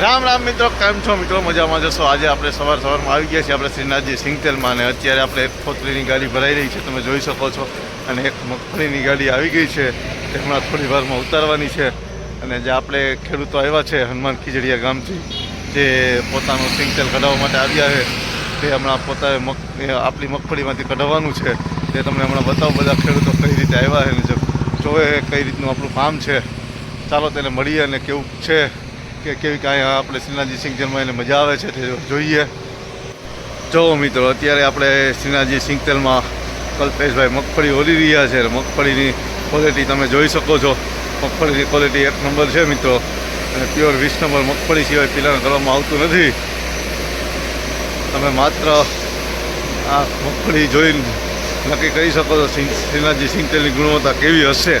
રામ રામ મિત્રો, કેમ છો મિત્રો? મજામાં જશો? આજે આપણે સવાર સવારમાં આવી ગયા છીએ. આપણે શ્રીનાથજી સિંગતેલમાં અને અત્યારે આપણે એક ખોતરીની ગાડી ભરાઈ રહી છે. તમે જોઈ શકો છો. અને એક મગફળીની ગાડી આવી ગઈ છે. હમણાં થોડી વારમાં ઉતારવાની છે. અને જે આપણે ખેડૂતો આવ્યા છે, હનુમાન ખીજડીયા ગામથી, જે પોતાનું સિંગતેલ કઢાવવા માટે આવ્યા છે, તે હમણાં પોતાએ મગ આપણી મગફળીમાંથી કઢાવવાનું છે, તે તમને હમણાં બતાવો, બધા ખેડૂતો કઈ રીતે આવ્યા છે અને જોવે કઈ રીતનું આપણું કામ છે. ચાલો તેને મળીએ અને કેવું છે કે કેવી કાંઈ આપણે શ્રીનાથજી સિંગતેલમાં એને મજા આવે છે તે જોઈએ. જો મિત્રો, અત્યારે આપણે શ્રીનાથજી સિંગતેલમાં કલ્પેશભાઈ મગફળી ઓલી રહ્યા છે મગફળીની ક્વોલિટી તમે જોઈ શકો છો. મગફળીની ક્વોલિટી એક નંબર છે મિત્રો. અને પ્યોર વીસ નંબર મગફળી સિવાય પિલાણ કરવામાં આવતું નથી. તમે માત્ર આ મગફળી જોઈને નક્કી કરી શકો છો. શ્રીનાથજી સિંગતેલની ગુણવત્તા કેવી હશે?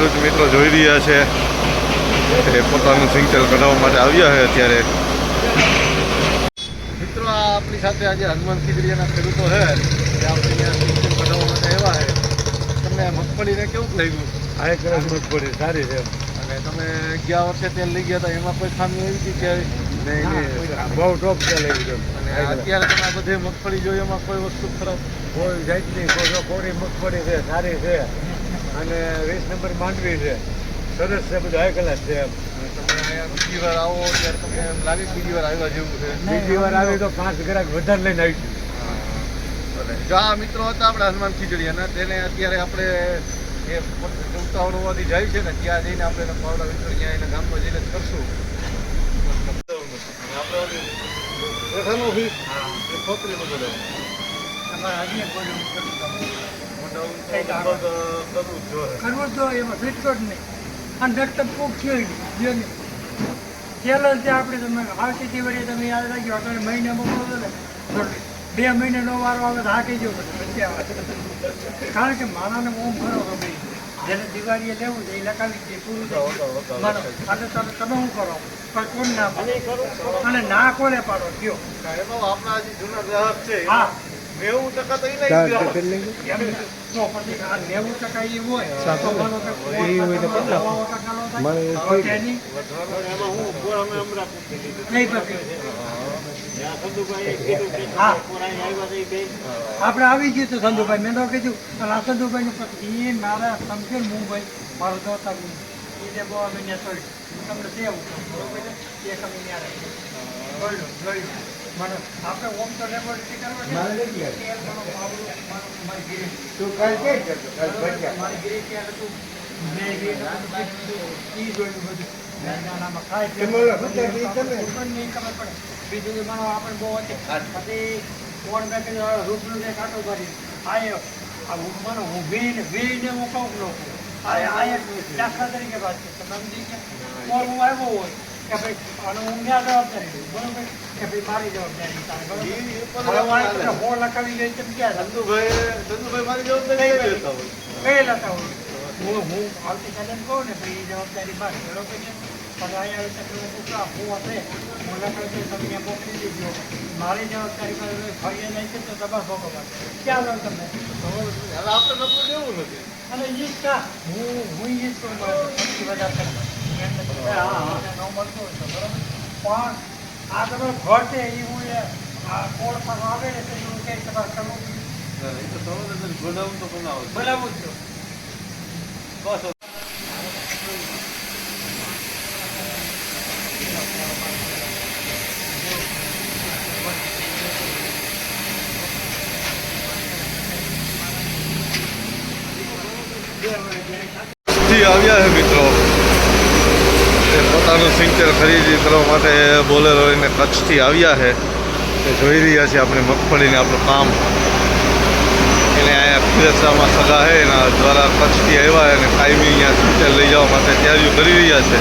ખેડૂત મિત્રો જોઈ રહ્યા છે. એ પોતાનું સિંગતેલ કઢાવવા માટે આવ્યા છે અત્યારે. મિત્રો આ આપણી સાથે આજે હનુમાન ખીજડીયાના ખેડૂતો છે. એ આપણે અહીંયા સિંગતેલ કઢાવવા માટે આવ્યા છે. તમને મગફળીને કેવું લાગ્યું? આ એક મગફળી સારી છે. અને તમે ગયા વર્ષે તેલ લઈ ગયા હતા એમાં કોઈ ખામી આવી હતી કે નહીં નહીં. બહુ ટોપ છે લઈ ગયો અને અત્યારે તમે બધી મગફળી જોઈ એમાં કોઈ વસ્તુ ખરાબ? કોઈ જાતની કોઈ કોરી મગફળી છે સારી છે. અને વીસ નંબર માંડવી છે. સરસ છે બધું હાઈ ક્લાસ છે એમ. તમે અહીંયા બીજી વાર આવો ત્યારે તમને એમ લાગે બીજી વાર આવ્યા જેવું છે. બીજી વાર આવી તો પાંચ ગ્રાહક વધારે લઈને આવીશું. જો આ મિત્રો હતા આપણે હનુમાન ખીજડીયાના તેને અત્યારે આપણે એ ઉતાવળ હોવાથી જાય છે ને ત્યાં જઈને આપણે એના પાવડા વિતરણ ત્યાં એના ગામમાં જઈને કરશું. આપણે છોકરી બધું કરવું જોઈએ એમાં ફીટકો નહીં. અને ડૉક્ટર કોક થયો નહીં થયો નહીં આપણે તમે આવતીથી વળી તમે યાદ રાખજો અત્યારે મહિને મોકલો ને બે મહિને નો વારો આવે તો હાકી જવું પછી આવે કારણ કે માણાને ઓમ ખરો ગમે. જેને દિવાળીએ લેવું છે એ લખાવી દે પૂરું માનો અને તમે તમે શું કરો? પણ કોણ ના પાડો? અને ના કોને પાડો? કયો? આપણા જૂના ગ્રાહક છે. હા. નેવું ટકા તો ટકા એ હોય તો આપણે આવી ગયું હતું સંધુભાઈ મેં તો કીધું પણ આ સંધુભાઈ નું પછી. એ મારા સમજે મુંબઈ મારો દોતા એ જે બહુ અમે ત્યાં હું તમને દેવું એ? એક ત્યાં જોઈ લો જોઈ લો. મને આપણે ઓમ તો લેબોરેટરી. બીજું કે આપણે બહુ હતી. પછી કોણ મેં કીધું ને કાંટો કરી આયો આ હું માનો હું વીને વીને હું કહું લોકો દાખલા તરીકે વાત છે. તમે સમજી ગયા કોણ આવ્યો હોય કે ભાઈ અને હું ક્યાં જવાબદારી બરોબર? કે ભાઈ મારી જવાબદારી તારે બરોબર? લખાવી ગઈ તેમ ક્યાં? ચંદુભાઈ ચંદુભાઈ મારી જવાબદારી કઈ લેતા હોય? કઈ લેતા હોય? હું હું આવતીકાલે કહું ને ભાઈ એ જવાબદારી મારી બરોબર છે? પણ અહીંયા આવી તકલીફ હું હશે હું લખાવી દઈશ તમે ત્યાં મોકલી દેજો. મારી જવાબદારી પર ફરીએ નહીં છે તો તમારે ભોગવવા ક્યાં લો તમે આપણે નબળું દેવું નથી. અને ઈ કા હું હું ઈ જ કહું વધારે કરવા. હા હા ન મળતું હોય તો બરાબર પણ આ તમે ઘર છે એ હું એ આ કોડ પર આવે ને તો એવું કંઈક તમારે કરવું બનાવું તો બનાવો બનાવવું જ બસથી આવ્યા છે મિત્રો તે પોતાનું સિંગતેલ ખરીદી કરવા માટે બોલેરો લઈને કચ્છથી આવ્યા છે. એ જોઈ રહ્યા છે આપણે મગફળીને આપણું કામ. એને અહીંયા ખીરસરામાં સગા છે, એના દ્વારા કચ્છથી આવ્યા અને કાયમી અહીંયા સિંગતેલ લઈ જવા માટે તૈયારીઓ કરી રહ્યા છે.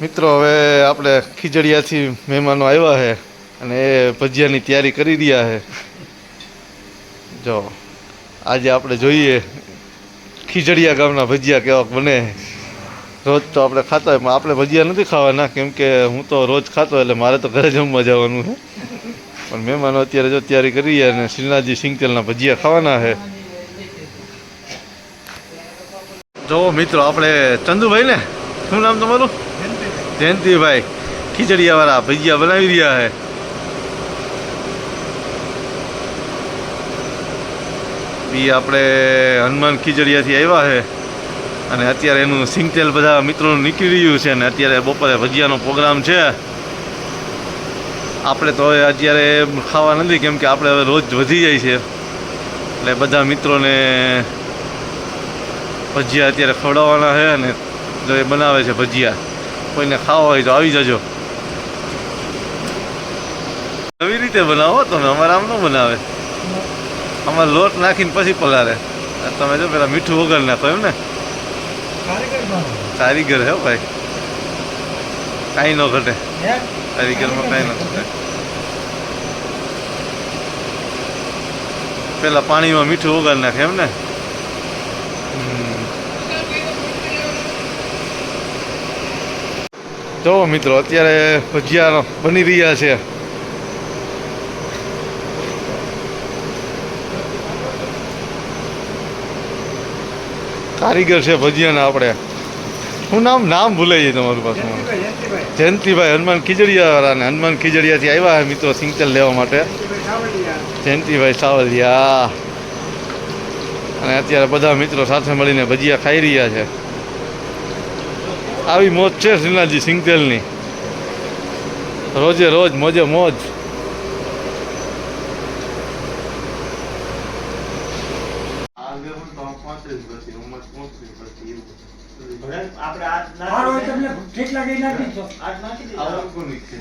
મિત્રો, હવે આપણે ખીજડીયાથી મહેમાનો આવ્યા છે અને એ ભજીયાની તૈયારી કરી રહ્યા છે. જો, આજે આપણે જોઈએ, ખીજડીયા ગામના ભજીયા કેવાક બને. રોજ તો આપણે ખાતા હોય, પણ આપણે ભજીયા નથી ખાવાના, કેમ કે હું તો રોજ ખાતો એટલે મારે તો ઘરે જમવા જવાનું છે. પણ મહેમાનો અત્યારે જો તૈયારી કરી અને શ્રીનાથજી સિંગતેલના ભજીયા ખાવાના છે. જો મિત્રો, આપણે ચંદુભાઈ ને, શું નામ તમારું? જયંતિભાઈ. ખીચડીયાવાળા ભજીયા બનાવી રહ્યા છે. એ આપણે હનુમાન ખીચડિયાથી આવ્યા છે. અને અત્યારે એનું સિંગતેલ બધા મિત્રોનું નીકળી રહ્યું છે અને અત્યારે બપોરે ભજીયાનો પ્રોગ્રામ છે. આપણે તો હવે અત્યારે ખાવા નથી, કેમ કે આપણે હવે રોજ વધી જાય છે. એટલે બધા મિત્રોને ભજીયા અત્યારે ખવડાવવાના છે અને જો એ બનાવે છે ભજીયા, કોઈને ખાવા હોય તો આવી જજો. નવી રીતે બનાવો તમે અમારે આમ ન બનાવે. અમારે લોટ નાખીને પછી પલારે તમે જો પેલા મીઠું વગર નાખો એમ ને? કારીગર. હે ભાઈ. કાંઈ ન ઘટે? કારીગરમાં કાંઈ ન ઘટે. પેલા પાણીમાં મીઠું વગર નાખે એમ ને. જો મિત્રો અત્યારે ભજીયા બની રહ્યા છે. કારીગર છે ભજીયાના આપણે. હું નામ? નામ ભૂલાઈ જાય તમારું પાછું. જયંતિભાઈ, હનુમાન ખીજડીયા અને હનુમાન ખીજડીયાથી આવ્યા મિત્રો સિંગતેલ લેવા માટે. જયંતિભાઈ સાવલિયા. અને અત્યારે બધા મિત્રો સાથે મળીને ભજીયા ખાઈ રહ્યા છે. આવી મોજ છે શ્રીનાથજી સિંગતેલની. રોજે રોજ મોજે મોજ. આપણે આજ હારો હોય નાખી તમને ઠીક લાગે એ નાખી દો. આજ નાખી દીધું.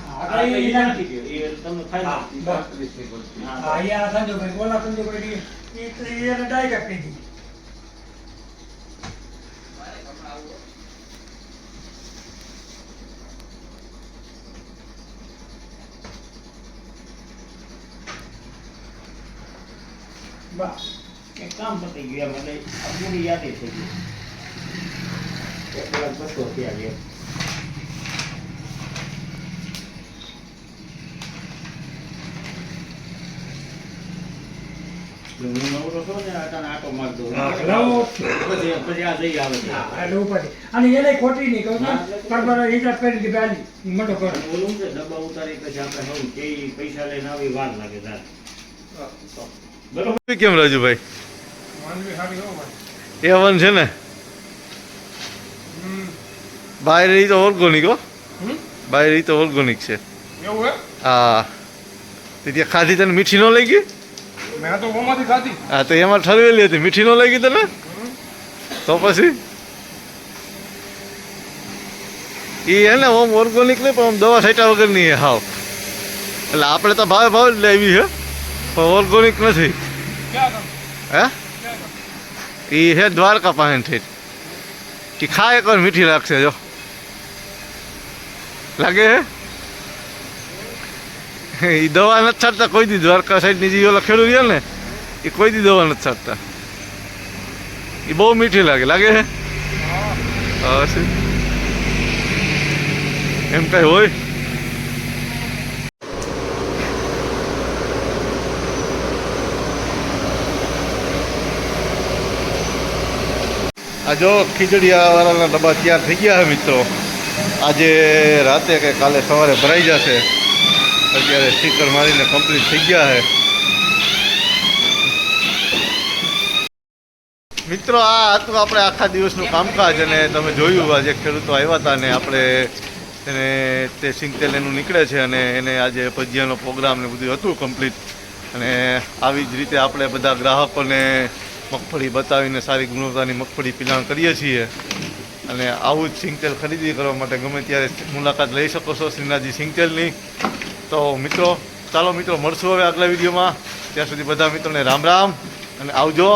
હા, હા, તો તો એ એ નાખી નાખી દો. દો. એ તમને ફાઇનલ. હા, બસ. હા. હા, અહીંયા આ સંજોભાઈ, બોલા સંજોભાઈ, એ તો એને ડાયરેક્ટ કહી દીધી. બસ. એક કામ પતી ગયું એમ એટલે આ પૂરી યાદી થઈ ગઈ એક કલાક બસો. હું. હા. અને એને ખોટી નહીં કરી દીધી પહેલી. મોટો કરો. અને છે ડબ્બા ઉતારી પછી આપણે નવું કે પૈસા લઈને આવી વાર લાગે તાર બરોબર કેમ રાજુભાઈ હો. એ વન છે ને. ઓર્ગોનિક હો હમ? બહાર એ તો ઓર્ગોનિક છે હા તે ત્યાં ખાધી તને મીઠી ન લઈ ગઈ મેં તો ઓમાંથી ખાધી હા તો એમાં ઠરવેલી હતી મીઠી ન લઈ ગઈ તને તો પછી એ હે ને ઓમ ઓર્ગોનિક નહીં પણ આમ દવા છાંટ્યા વગર નહીં હાવ એટલે આપણે તો ભાવે ભાવ જ લેવી છે પણ ઓર્ગોનિક નથી હે એ છે દ્વારકા પાસે ઠેઠ કે ખાય એકવાર મીઠી લાગશે જો લાગે એ દવા નથી છાંટતા, કોઈ દી દ્વારકા સાઈડની જે લખેલું રહ્યો ને એ કોઈ દી દવા નથી છાંટતા. એ બહુ મીઠી લાગે લાગે છે એમ કઈ હોય? આ જો ખીચડીયા વાળાના ડબ્બા તૈયાર થઈ ગયા મિત્રો. આજે રાતે કે કાલે સવારે ભરાઈ જશે. અત્યારે સ્ટીકર મારીને કમ્પ્લીટ થઈ ગયા છે. મિત્રો, આ હતું આપણે આખા દિવસનું કામકાજ અને તમે જોયું, આજે ખેડૂતો આવ્યા હતા ને આપણે એને તે સિંગતેલ એનું નીકળે છે અને એને આજે ભજીયાનો પ્રોગ્રામ ને બધું હતું કમ્પ્લીટ અને આવી જ રીતે આપણે બધા ગ્રાહકોને મગફળી બતાવીને સારી ગુણવત્તાની મગફળી પિલાણ કરીએ છીએ. અને આવું જ સિંગતેલ ખરીદી કરવા માટે ગમે ત્યારે મુલાકાત લઈ શકો છો શ્રીનાથજી સિંગતેલની. તો મિત્રો, ચાલો મિત્રો, મળશું હવે આગલા વિડીયોમાં. ત્યાં સુધી બધા મિત્રોને રામ રામ અને આવજો.